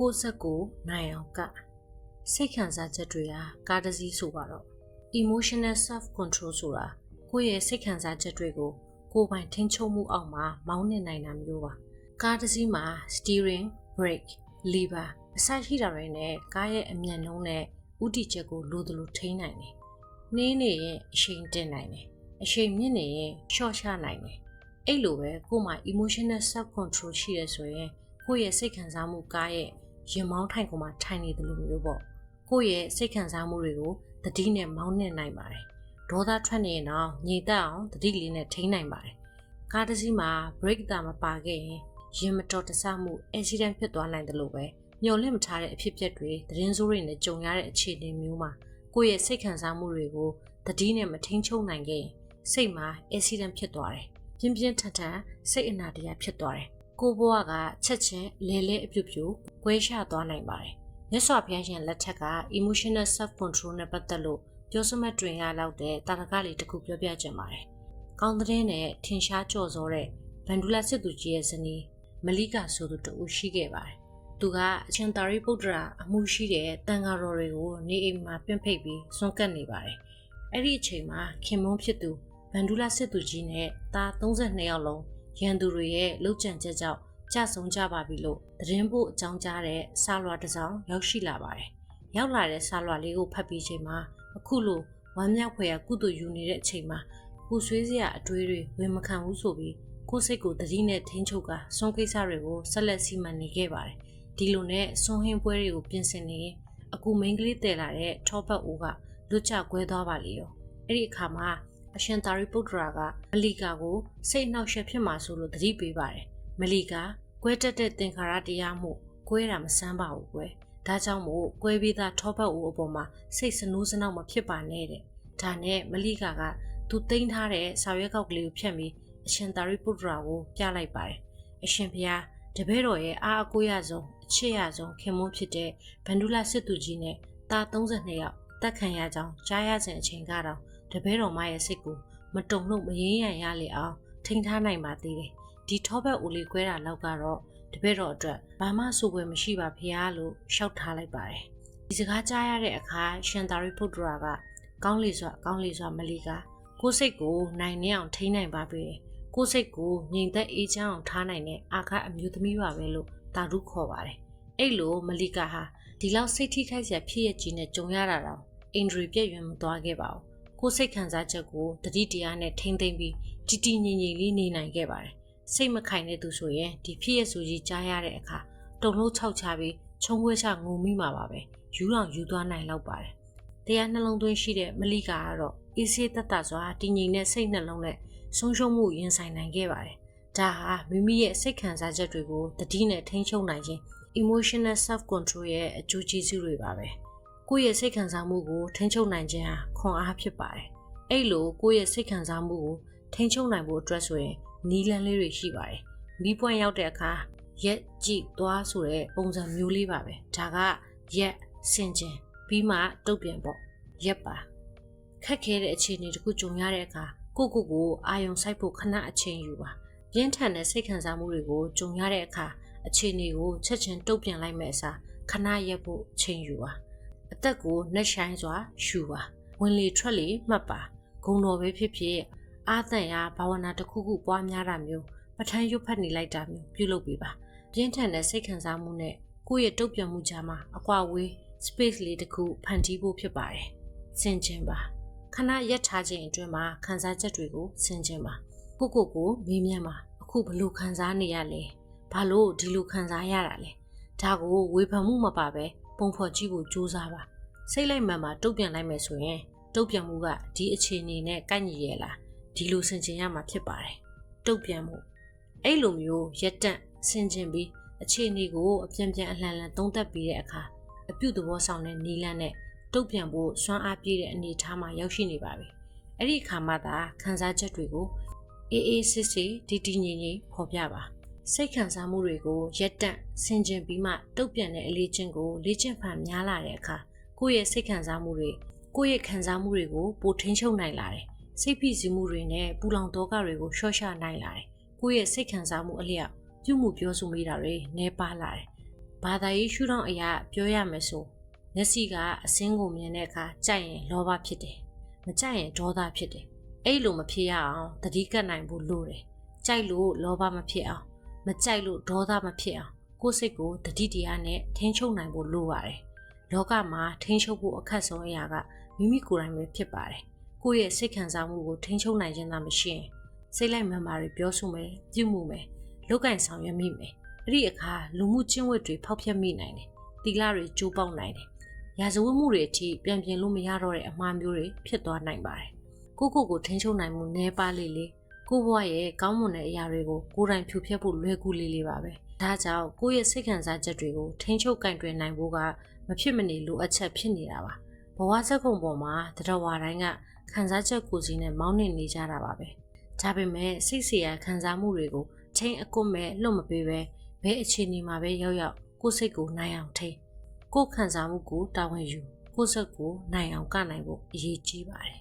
69နိုင်အောင်ကစိတ်ခံစားချက်တွေဟာကားတစ်စီးဆိုပါတော့ emotional self control ဆိုတာကိုယ့်ရဲ့စိတ်ခံစားချက်တွေကိုကိုယ်ပိုင်ထိန်းချုပ်မှုအောက်မှာမောင်းနှင်နိုင်တာမျိုးပါကားတစ်စီးမှာ steering brake lever အစရှိတာတွေနဲ့ကားရဲ့အမြန်နှုန်းနဲ့ဥတီချက်ကိုလိုသလိုထိန်းနိုင်တယ်နှင်းနေရင်အရှိန်တင်နိုင်တယ်အရှိန်မြင့်နေရင်ရှော့ချနိုင်တယ်အဲ့လိုပဲကိုယ်မှာ emotional self control ရှိရဆိုရင်ကိုယ့်ရဲ့စိတ်ခံစားမှုကားရဲ့ ရင်မောင်းထိုင်ကိုမှထိုင်နေတယ်လို့မျိုးပေါ့ကိုယ့်ရဲ့စိတ်ခံစားမှုတွေကိုတတိနဲ့မောင်းနှင်နိုင်ပါတယ်ဒေါသထွက်နေရင်တော့ညီတက်အောင်တတိလေးနဲ့ထိန်းနိုင်ပါတယ်ကားတစ်စီးမှာ brake တာမပါခဲ့ရင်ရင်မတော်တဆမှု accident ဖြစ်သွားနိုင်တယ်လို့ပဲမျော်လင့်မထားတဲ့အဖြစ်အပျက်တွေသတင်းစိုးတွေနဲ့ကြုံရတဲ့အခြေအနေမျိုးမှာကိုယ့်ရဲ့စိတ်ခံစားမှုတွေကိုတတိနဲ့မထိန်းချုပ်နိုင်ခဲ့ရင်စိတ်မှာ accident ဖြစ်သွားတယ်ပြင်းပြင်းထန်ထန်စိတ်အနာတရားဖြစ်သွားတယ် ကိုဘွားကချက်ချင်းလဲလဲအပြုတ်ပြုတ်ကွဲရှသွားနိုင်ပါတယ်မြတ်စွာဘုရားရှင်လက်ထက်က emotional self control နဲ့ပတ်သက်လို့ပြောစမှတ်တွင်ရလောက်တဲ့တာရကလေးတစ်ခုပြောပြချင်ပါတယ်။ကောင်းတဲ့နဲ့ထင်ရှားကြော်စောတဲ့ဗန္ဒူလာစစ်သူကြီးရဲ့ဇနီးမလိကာဆိုသူတူရှိခဲ့ပါတယ်။သူကအချင်းသာရိပုတ္တရာအမှုရှိတဲ့တန်ဃာတော်တွေကိုနေအိမ်မှာပြင့်ဖိတ်ပြီးဆွန့်ကပ်နေပါတယ်။အဲ့ဒီအချိန်မှာခင်မုန်းဖြစ်သူဗန္ဒူလာစစ်သူကြီးနဲ့သား32ယောက်လုံး ရန်သူတွေရဲ့လှုပ်ကြံချက်ကြောင့်ကြဆုံးကြပါပြီလို့သတင်းပို့အကြောင်းကြားတဲ့စာလွှာတစ်စောင်ရောက်ရှိလာပါတယ်။ရောက်လာတဲ့စာလွှာလေးကိုဖတ်ပြီးချိန်မှာအခုလိုဝမ်းမြောက်ဖွယ်ကုသိုလ်ယူနေတဲ့အချိန်မှာကိုဆွေးစရာအတွေးတွေဝင်မခံဘူးဆိုပြီးကိုယ်စိတ်ကိုတတိနဲ့ထိန်းချုပ်ကစွန့်ကိစ္စတွေကိုဆက်လက်စီမံနေခဲ့ပါတယ်။ဒီလိုနဲ့စွန့်ဟင်းပွဲတွေကိုပြင်ဆင်နေရင်အခုမိန်းကလေးတည်လာတဲ့ထောပတ်အိုးကလွတ်ကျကွဲသွားပါလေရော။အဲ့ဒီအခါမှာ အရှင်သာရိပုတ္တရာကမလီကာကိုစိတ်နှောက်ယှက်ဖြစ်မှာဆိုလို့တတိပေးပါတယ်။မလီကာကွဲတက်တဲ့သင်္ခါရတရားမှုကွဲတာမဆန်းပါဘူးကွယ်ဒါကြောင့်မို့ကွဲပြီးသားထောပတ်ဦးအပေါ်မှာစိတ်စနိုးစနောက်မဖြစ်ပါနဲ့တဲ့ဒါနဲ့မလိကာကသူတိမ့်ထားတဲ့စာရွက်ကောက်ကလေးကိုဖြတ်ပြီးအရှင်သာရိပုတ္တရာကိုပြလိုက်ပါတယ်အရှင်ဘုရားတပည့်တော်ရဲ့အားအကိုရဆုံးအချစ်ရဆုံးခင်မွန်းဖြစ်တဲ့ဗန္ဒူလာစစ်သူကြီးနဲ့တာ32ယောက်တက်ခံရကြောင်းကြားရစဉ်အချိန်ကတော့ တပည့်တော်မရဲ့စိတ်ကိုမတုံ့လို့မရင်းရန်ရလေအောင်ထိန်းထားနိုင်ပါသေးတယ်ဒီထောဘက်ဦးလေးကွဲတာလောက်ကတော့တပည့်တော်အတွက်ဘာမှဆိုပွဲမရှိပါဖရားလို့ရှောက်ထားလိုက်ပါတယ်ဒီစကားကြားရတဲ့အခါရှင်သာရိပုတ္တရာကကောင်းလေစွာကောင်းလေစွာမလီကကိုယ်စိတ်ကိုနိုင်နေအောင်ထိန်းနိုင်ပါပြီကိုယ်စိတ်ကိုငြိမ်သက်အေးချမ်းအောင်ထားနိုင်တဲ့အာခအမျိုးသမီးပါပဲလို့တာရုခေါ်ပါတယ်အဲ့လိုမလီကာဟာဒီလောက်စိတ်ထိခိုက်စရာဖြစ်ရကြီးနဲ့ကြုံရတာတော့အင်ဒရီပြည့်ရွံမသွားခဲ့ပါဘူး ကိုယ်စိတ်ခံစားချက်ကိုတတိတရားနဲ့ထိမ့်သိမ့်ပြီးတည်တည်ငြိမ်ငြိမ်လေးနေနိုင်ခဲ့ပါတယ်စိတ်မခိုင်တဲ့သူဆိုရင်ဒီဖြစ်ရဆိုကြီးကြားရတဲ့အခါတုံလို့ခြောက်ချပြီးခြုံခွဲချငုံမိမှာပါပဲယူတော့ယူသွားနိုင်လောက်ပါတယ်တရားနှလုံးသွင်းရှိတဲ့မလိကာကတော့အေးဆေးတတ်တာစွာတည်ငြိမ်တဲ့စိတ်နှလုံးနဲ့ဆုံးရှုံးမှုရင်ဆိုင်နိုင်ခဲ့ပါတယ်ဒါဟာမိမိရဲ့စိတ်ခံစားချက်တွေကိုတတိနဲ့ထိန်းချုပ်နိုင်ခြင်း emotional self control ရဲ့အကျိုးကျေးဇူးတွေပါပဲ ကိုယ့်ရဲ့စိတ်ခံစားမှုကိုထိန်းချုပ်နိုင်ခြင်းဟာခွန်အားဖြစ်ပါတယ်အဲ့လိုကိုယ့်ရဲ့စိတ်ခံစားမှုကိုထိန်းချုပ်နိုင်ဖို့အတွက်ဆိုရင်နီးလန်းလေးတွေရှိပါတယ်။မီးပွင့်ရောက်တဲ့အခါရက်ကြည့်သွားဆိုတဲ့ပုံစံမျိုးလေးပါပဲ။ဒါကရက်စင်ကျင်ပြီးမှတုတ်ပြန်ပေါ့။ရက်ပါခက်ခဲတဲ့အခြေအနေတခုကြုံရတဲ့အခါကိုကိုကိုအာယုံစိုက်ဖို့ခဏအချိန်ယူပါ။ပြင်းထန်တဲ့စိတ်ခံစားမှုတွေကိုကြုံရတဲ့အခါအခြေအနေကိုချက်ချင်းတုတ်ပြန်လိုက်မယ်အစားခဏရက်ဖို့ချိန်ယူပါ။ အသက်ကိုနှက်ဆိုင်စွာရှူပါ။ဝင်လေထွက်လေမှတ်ပါ။ဂုံတော်ပဲဖြစ်ဖြစ်အာသန်ရာဘာဝနာတစ်ခုခုပွားများတာမျိုးပထန်းရွတ်ဖက်နေလိုက်တာမျိုးပြုလုပ်ပေးပါပြင်းထန်တဲ့စိတ်ခံစားမှုနဲ့ကိုယ့်ရဲ့တုတ်ပြန်မှုကြားမှာအကွာဝေး space လေးတစ်ခုဖန်တီးဖို့ဖြစ်ပါတယ်ဆင်ခြင်ပါခဏရက်ထားခြင်းအတွင်းမှာခံစားချက်တွေကိုဆင်ခြင်ပါကိုကိုကိုမေးမြန်းပါအခုဘလို့ခံစားနေရလဲဘာလို့ဒီလိုခံစားရတာလဲဒါကိုဝေဖန်မှုမပါပဲ ပုံဖော်ကြည့်ဖို့ကြိုးစားပါစိတ်လိုက်မှန်မှတုတ်ပြန်လိုက်မယ်ဆိုရင်တုတ်ပြန်မှုကဒီအခြေအနေနဲ့ကိုက်ညီရဲ့လားဒီလိုဆင်ခြင်ရမှာဖြစ်ပါတယ်တုတ်ပြန်မှုအဲ့လိုမျိုးရက်တန့်ဆင်ခြင်ပြီးအခြေအနေကိုအပြန်ပြန်အလှန်လှန်သုံးသပ်ပြီးတဲ့အခါအပြုတ်သဘောဆောင်တဲ့နီလန်းနဲ့တုတ်ပြန်ဖို့စွမ်းအားပြည့်တဲ့အနေအထားမှာရောက်ရှိနေပါပြီအဲ့ဒီအခါမှသာခံစားချက်တွေကိုအေးအေးစစ်စစ်တည်တည်ငြိမ်ငြိမ်ဖော်ပြပါ စိတ်ခံစားမှုတွေကိုရက်တန့်ဆင်ခြင်ပြီးမှတုတ်ပြန်တဲ့အလေးချင်းကိုလေ့ကျင့်ဖန်များလာတဲ့အခါကိုယ့်ရဲ့စိတ်ခံစားမှုတွေကိုယ့်ရဲ့ခံစားမှုတွေကိုပိုထိန်းချုပ်နိုင်လာတယ်စိတ်ဖိစီးမှုတွေနဲ့ပူလောင်တောကတွေကိုရှော့ချနိုင်လာတယ်။ကိုယ့်ရဲ့စိတ်ခံစားမှုအလျောက်ပြုမှုပြောဆိုမိတာတွေနှဲပါလာတယ်။ဘာသာရေးရှုထောင့်အရာပြောရမယ်ဆိုမျက်စိကအစင်းကိုမြင်တဲ့အခါကြိုက်ရင်လောဘဖြစ်တယ်မကြိုက်ရင်ဒေါသဖြစ်တယ်အဲ့လိုမဖြစ်ရအောင်တတိကတ်နိုင်ဖို့လိုတယ်ကြိုက်လို့လောဘမဖြစ်အောင် မကြိုက်လို့ဒေါသမဖြစ်အောင်ကိုယ်စိတ်ကိုတတိတရားနဲ့ထိန်းချုပ်နိုင်ဖို့လိုပါတယ်လောကမှာထိန်းချုပ်ဖို့အခက်ဆုံးအရာကမိမိကိုယ်တိုင်ပဲဖြစ်ပါတယ်ကိုယ့်ရဲ့စိတ်ခံစားမှုကိုထိန်းချုပ်နိုင်ခြင်းသာမရှိရင်စိတ်လိုက်မှန်ပါတွေပြောဆိုမယ်ပြုမှုမယ်လောက်ကင်ဆောင်ရွက်မိမယ်အဲ့ဒီအခါလူမှုကျင့်ဝတ်တွေဖောက်ဖျက်မိနိုင်တယ်တီလာတွေကျိုးပေါက်နိုင်တယ်ရာဇဝတ်မှုတွေအထိပြန်ပြင်လို့မရတော့တဲ့အမှားမျိုးတွေဖြစ်သွားနိုင်ပါတယ်ကိုကိုကိုထိန်းချုပ်နိုင်မှုနည်းပါးလေးလေး ကိုဘွားရဲ့ကောင်းမွန်တဲ့အရာတွေကိုကိုယ်တိုင်ဖြူဖြက်ဖို့လွယ်ကူလေးလေးပါပဲ။ဒါကြောင့်ကိုယ့်ရဲ့စိတ်ခံစားချက်တွေကိုထိန်းချုပ်ကန့်တွယ်နိုင်ဖို့ကမဖြစ်မနေလိုအပ်ချက်ဖြစ်နေတာပါ။ဘဝစက်ကုံပေါ်မှာတရဝါတိုင်းကခံစားချက်ကိုစီနဲ့မောင်းနှင်နေကြတာပါပဲ။ဒါပေမဲ့စိတ်ဆရာခံစားမှုတွေကိုချိန်အကွတ်မဲ့လွတ်မပေးပဲဘဲအခြေအနေမှာပဲရောက်ရောက်ကိုယ်စိတ်ကိုနိုင်အောင်ထိန်းကိုယ်ခံစားမှုကိုတာဝန်ယူကိုယ်စိတ်ကိုနိုင်အောင်ကနိုင်ဖို့အရေးကြီးပါတယ်